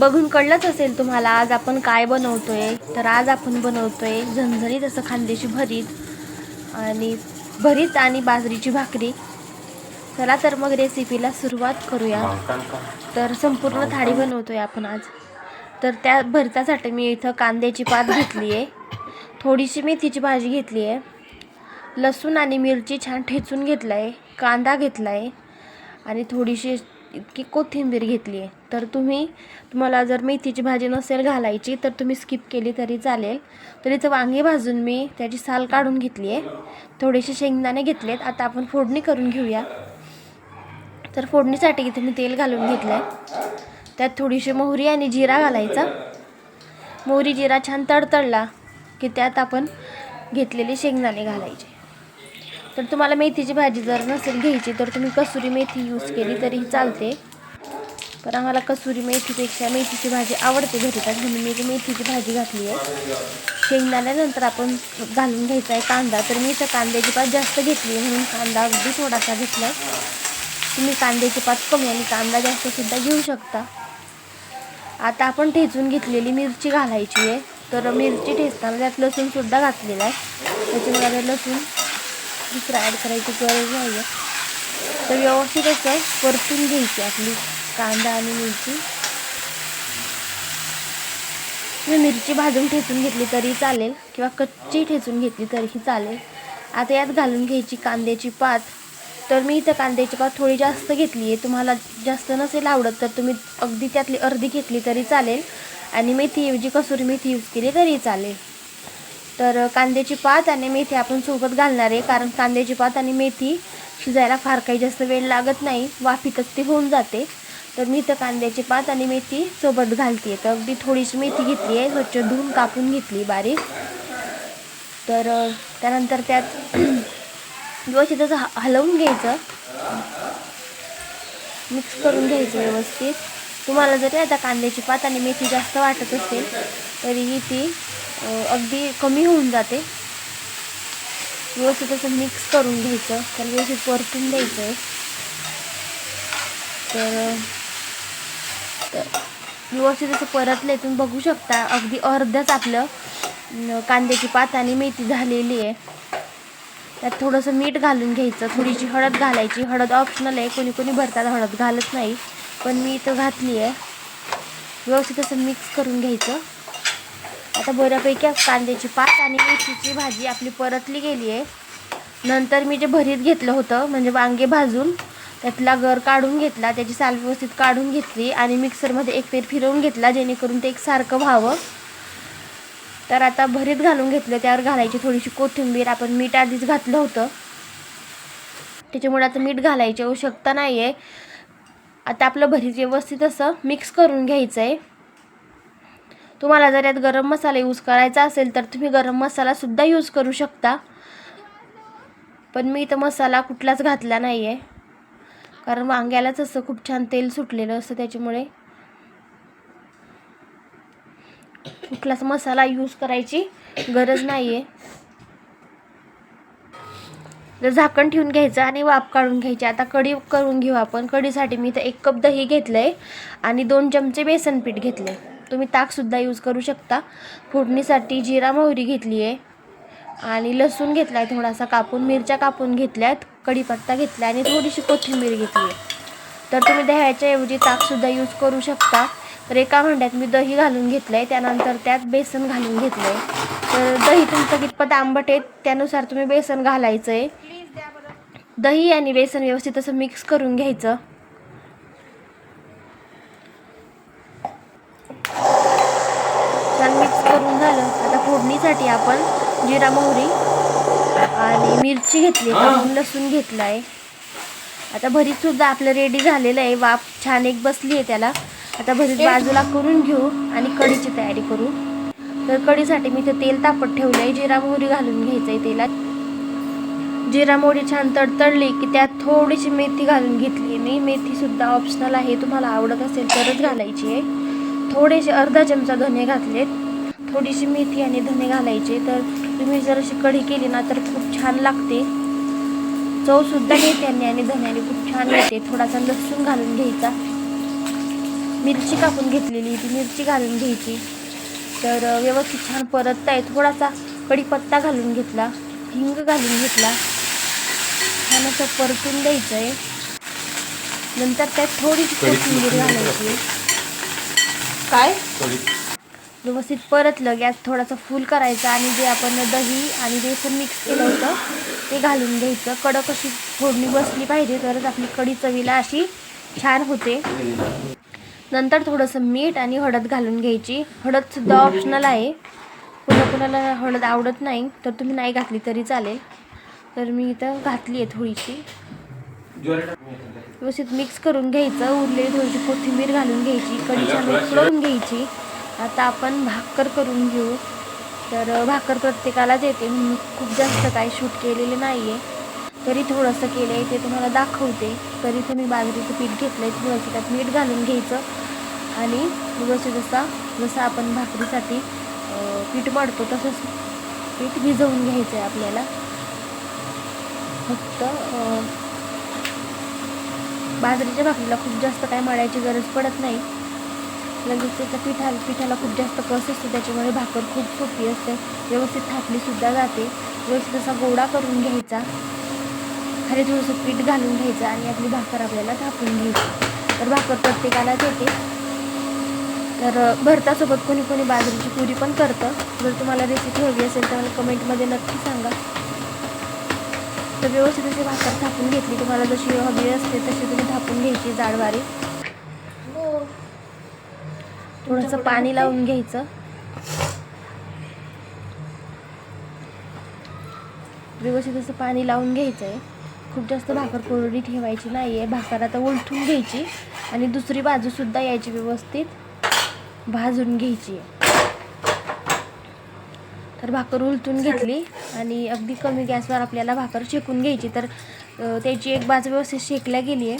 बघून कळलंच असेल तुम्हाला आज आपण काय बनवतोय? तर आज आपण बनवतोय झणझणीत असं खांद्याची भरीत आणि भरीत आणि बाजरीची भाकरी. चला तर मग रेसिपीला सुरुवात करूया. तर संपूर्ण थाळी बनवतोय आपण आज. तर त्या भरतासाठी मी इथं कांद्याची पात घेतली आहे थोडीशी मेथीची भाजी घेतली आहे लसूण आणि मिरची छान ठेचून घेतला आहे कांदा घेतला आहे आणि थोडीशी इतकी कोथिंबीर घेतली आहे. तर तुम्ही तुम्हाला जर मेथीची भाजी नसेल घालायची तर तुम्ही स्किप केली तरी चालेल. तर इथं वांगी भाजून मी त्याची साल काढून घेतली आहे. थोडेसे शेंगदाणे घेतलेत. आता आपण फोडणी करून घेऊया. तर फोडणीसाठी इथे मी तेल घालून घेतलं आहे त्यात थोडीशी मोहरी आणि जिरा घालायचा. मोहरी जिरा छान तडतडला की त्यात आपण घेतलेले शेंगदाणे घालायचे. तर तुम्हाला मेथीची भाजी जर नसेल घ्यायची तर तुम्ही कसुरी मेथी यूज केली तरीही चालते. पण आम्हाला कसुरी मेथीपेक्षा मेथीची भाजी आवडते घरी घरीतात म्हणून मी मेथीची भाजी घातली आहे शेंगदाण्यानंतर आपण घालून घ्यायचा आहे कांदा. तर मी इथं कांद्याची पात जास्त घेतली आहे म्हणून कांदा अगदी थोडासा घेतला आहे. तुम्ही कांद्याची पात कमी आणि कांदा जास्तसुद्धा घेऊ शकता. आता आपण ठेचून घेतलेली मिरची घालायची आहे. तर मिरची ठेचताना त्यात लसूणसुद्धा घातलेला आहे. त्याच्यामुळे लसूण दुसरं ॲड करायची गरज नाही आहे तर व्यवस्थित असं परतून घ्यायची आपली कांदा आणि मिरची. मी मिरची भाजून ठेचून घेतली तरी चालेल किंवा कच्ची ठेचून घेतली तरीही चालेल. आता यात घालून घ्यायची कांद्याची पात. तर मी इथं कांद्याची पात थोडी जास्त घेतली आहे तुम्हाला जास्त नसेल आवडत तर तुम्ही अगदी त्यातली अर्धी घेतली तरी चालेल. आणि मेथीऐवजी कसुरी मेथी यूज केली तरी चालेल. तर कांद्याची पात आणि मेथी आपण सोबत घालणार आहे कारण कांद्याची पात आणि मेथी शिजायला फार काही जास्त वेळ लागत नाही वाफीतच ती होऊन जाते. तर मी इथं कांद्याची पात आणि मेथी सोबत घालते तर अगदी थोडीशी मेथी घेतली आहे स्वच्छ धुवून कापून घेतली बारीक. तर त्यानंतर त्यात व्यवस्थित असं ह- हलवून घ्यायचं. मिक्स करून घ्यायचं व्यवस्थित. तुम्हाला जरी आता कांद्याची पात आणि मेथी जास्त वाटत असेल तरीही ती अगदी कमी होऊन जाते. व्यवस्थित असं मिक्स करून घ्यायचं. तर व्यवस्थित परतून द्यायचं आहे. तर व्यवस्थित असं परतलं तुम्ही बघू शकता. अगदी अर्धच आपलं कांद्याची पात आणि मेथी झालेली आहे. त्यात थोडंसं मीठ घालून घ्यायचं. थोडीशी हळद घालायची. हळद ऑप्शनल आहे. कोणी कोणी भरतात हळद घालत नाही. पण मी इथं घातली आहे. व्यवस्थित असं मिक्स करून घ्यायचं. आता बऱ्यापैकी कांद्याची पात आणि मेथीची भाजी आपली परतली गेली आहे. नंतर मी जे भरीत घेतलं होतं म्हणजे वांगे भाजून त्यातला गर काढून घेतला त्याची साल व्यवस्थित काढून घेतली आणि मिक्सरमध्ये एक फेर फिरवून घेतला जेणेकरून ते एकसारखं व्हावं. तर आता भरीत घालून घेतलं त्यावर घालायची थोडीशी कोथिंबीर आपण मीठ आधीच घातलं होतं. त्याच्यामुळे आता मीठ घालायची आवश्यकता नाही आहे आता आपलं भरीत व्यवस्थित असं मिक्स करून घ्यायचं आहे तुम्हाला जर यात गरम मसाला यूज करायचा असेल तर तुम्ही गरम मसालासुद्धा यूज करू शकता. पण मी इथं मसाला कुठलाच घातला नाही आहे कारण वांग्यालाच असं खूप छान तेल सुटलेलं असतं त्याच्यामुळे. कुठलाच मसाला यूज करायची गरज नाही आहे तर झाकण ठेवून घ्यायचं आणि वाफ काढून घ्यायची. आता कढी करून घेऊ आपण. कढीसाठी मी इथं एक कप दही घेतलं आहे आणि दोन चमचे बेसन पीठ आहे तुम्ही ताकसुद्धा यूज करू शकता. फोडणीसाठी जिरा मोहरी घेतली आहे. आणि लसूण घेतला आहे थोडासा कापून मिरच्या कापून घेतल्या आहेत कढीपत्ता घेतला आणि थोडीशी कोथिंबीर घेतली आहे. तर तुम्ही दह्याच्या ऐवजी ताकसुद्धा यूज करू शकता. तर एका भांड्यात मी दही घालून घेतलं आहे त्यानंतर त्यात बेसन घालून घेतलं आहे तर दही तुमचं कितपत आंबट आहे त्यानुसार तुम्ही बेसन घालायचं आहे दही आणि बेसन व्यवस्थित असं मिक्स करून घ्यायचं छान मिक्स करून झालं. आता फोडणीसाठी आपण जिरा मोहरी आणि मिरची घेतली. कापून लसूण घेतला आहे आता भरीतसुद्धा आपलं रेडी झालेलं आहे. वाफ छान एक बसली आहे त्याला. आता भरीत बाजूला करून घेऊ आणि कढीची तयारी करू. तर कढीसाठी मी इथं तेल तापत ठेवलं आहे जिरा मोहरी घालून घ्यायचं आहे तेलात. जिरा मोहरी छान तडतडली की त्यात थोडीशी मेथी घालून घेतली मी. मेथीसुद्धा ऑप्शनल आहे. तुम्हाला आवडत असेल तरच घालायची आहे. थोडेसे अर्धा चमचा धने घातलेत. थोडीशी मेथी आणि धने घालायचे. तर तुम्ही जर अशी कढी केली ना तर खूप छान लागते. चवसुद्धा मेथ्याने आणि धन्याने खूप छान येते. थोडासा लसूण घालून घ्यायचा. मिरची कापून घेतलेली ती मिरची घालून घ्यायची. तर व्यवस्थित छान परतता आहे. थोडासा कढीपत्ता घालून घेतला. हिंग घालून घेतला. छान असं परतून द्यायचं आहे नंतर त्यात थोडीशी कोथिंबीर घालायची. काय? व्यवस्थित परतलं गॅस थोडासा फुल करायचा आणि जे आपण दही आणि बेसन मिक्स केलं होतं ते घालून घ्यायचं. कडक अशी फोडणी बसली पाहिजे तरच आपली कढी चवीला अशी छान होते. नंतर थोडंसं मीठ आणि हळद घालून घ्यायची. हळदसुद्धा ऑप्शनल आहे. कुणा कुणाला हळद आवडत नाही तर तुम्ही नाही घातली तरी चालेल. तर मी इथं घातली आहे थोडीशी. व्यवस्थित मिक्स करून घ्यायचं. उरलेली थोडीशी कोथिंबीर घालून घ्यायची. कढी छान उकळून घ्यायची. आता आपण भाकर करून घेऊ. तर भाकर प्रत्येकालाच येते म्हणून खूप जास्त काही शूट केलेले नाही आहे तरी थोडंसं केलं आहे ते तुम्हाला दाखवते. तरी इथे मी बाजरीचं पीठ घेतलं आहे थोडंसं त्यात मीठ घालून घ्यायचं. आणि व्यवस्थित जसा जसं आपण भाकरीसाठी पीठ मळतो तसंच पीठ भिजवून घ्यायचं आहे आपल्याला. फक्त बाजरीच्या भाकरीला खूप जास्त काय मळायची गरज पडत नाही. लगेच त्याच्या पिठा पिठाला खूप जास्त कस असतो त्याच्यामुळे भाकर खूप सोपी असते. व्यवस्थित थापलीसुद्धा जाते. व्यवस्थित असा गोडा करून घ्यायचा. खाली थोडंसं पीठ घालून घ्यायचं आणि आपली भाकर आपल्याला थापून घ्यायची. तर भाकर प्रत्येकालाच येते. तर भरतासोबत कोणी कोणी बाजरीची पुरी पण करतं. जर तुम्हाला रेसिपी हवी असेल तर मला कमेंटमध्ये नक्की सांगा. तर व्यवस्थित अशी भाकर थापून घेतली. तुम्हाला जशी हवी असते तशी तुम्ही थापून घ्यायची जाडवारी. हो. थोडंसं पाणी लावून घ्यायचं. व्यवस्थित असं पाणी लावून घ्यायचं आहे खूप जास्त भाकर कोरडी ठेवायची नाही आहे भाकर आता उलटून घ्यायची आणि दुसरी बाजूसुद्धा यायची व्यवस्थित. भाजून घ्यायची. तर भाकर उलटून घेतली आणि अगदी कमी गॅसवर आपल्याला भाकर शेकून घ्यायची. तर त्याची एक बाजू व्यवस्थित शेकल्या गेली आहे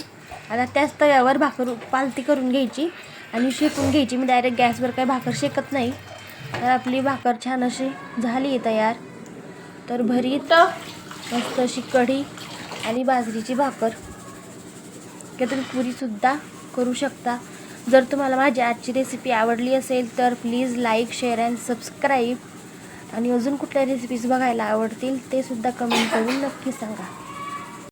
आता त्याच तव्यावर भाकर पालती करून घ्यायची. आणि शेकून घ्यायची. मी डायरेक्ट गॅसवर काही भाकर शेकत नाही. तर आपली भाकर छान अशी झाली आहे तयार. तर भरीत मस्त अशी कढी आणि बाजरीची भाकर. किंवा तुम्ही पुरीसुद्धा करू शकता. जर तुम्हाला माझी आजची रेसिपी आवडली असेल तर please like share and subscribe आणि अजून कुठल्या रेसिपीज बघायला आवडतील ते सुद्धा कमेंट करून नक्की सांगा.